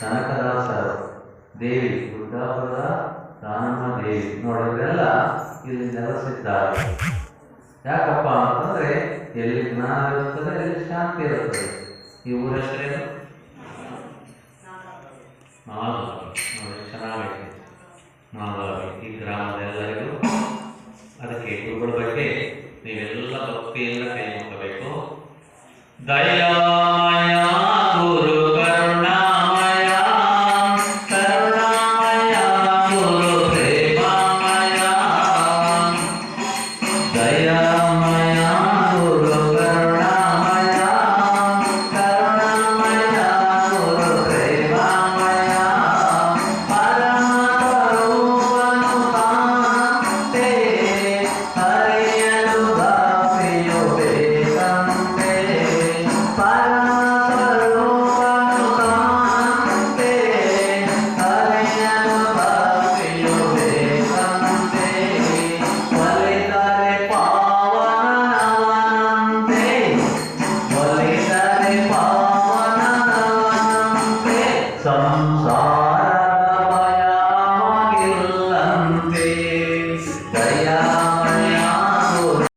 ಕನಕದಾಸರು ದೇವಿ ಬುದ್ಧಾಪುರದ ದಾನಮ್ಮ ದೇವಿ. ನೋಡಿದ್ರೆಲ್ಲ ಇಲ್ಲಿ ನೆಲೆಸಿದ್ದಾರೆ ಯಾಕಪ್ಪ ಅಂತಂದ್ರೆ ಎಲ್ಲಿ ಜ್ಞಾನ ಇರುತ್ತದೆ ಎಲ್ಲಿ ಶಾಂತಿ ಇರುತ್ತದೆ. ಈ ಊರ ಹೆಸರೇನು ಚೆನ್ನಾಗೈತೆ ಮಾಧವಿ ಈ ಗ್ರಾಮದ ಎಲ್ಲರಿಗೂ ಅದಕ್ಕೆ ಗುರುಗಳ ಬಗ್ಗೆ ನೀವೆಲ್ಲ ಭಕ್ತಿಯಿಂದ ಕೈ ಮುಟ್ಟಬೇಕು. ದಯಾ 来呀 ಸಂಸಾರ